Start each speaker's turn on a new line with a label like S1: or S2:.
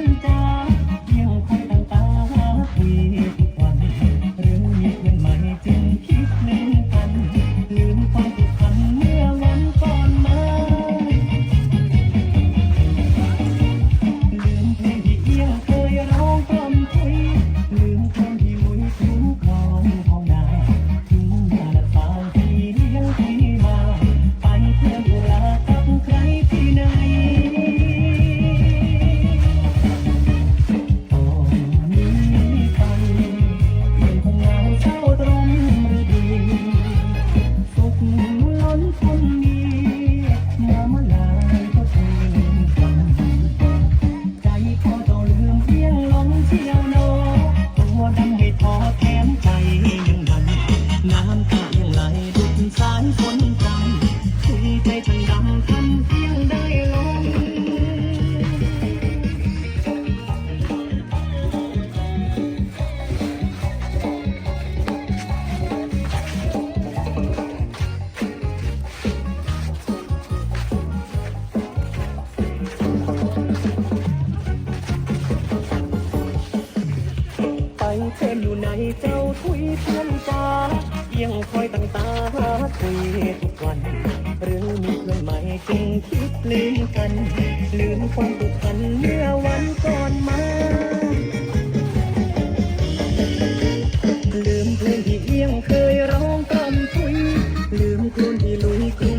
S1: vuelta. ดสายฝนพรำคุยใจทั้งดำทำเพียงได้ลงไปเทนอยู่ในเจ้าทุยเพื่อนใจ ยังคอยตั้งตาคุยทุกวัน หรือมีเพื่อนใหม่จึงคิดลืมกัน ลืมความผูกพันเมื่อวันก่อนมา ลืมเพื่อนที่เอียงเคยร้องกล่อมคุย ลืมคนที่ลุยกลุ่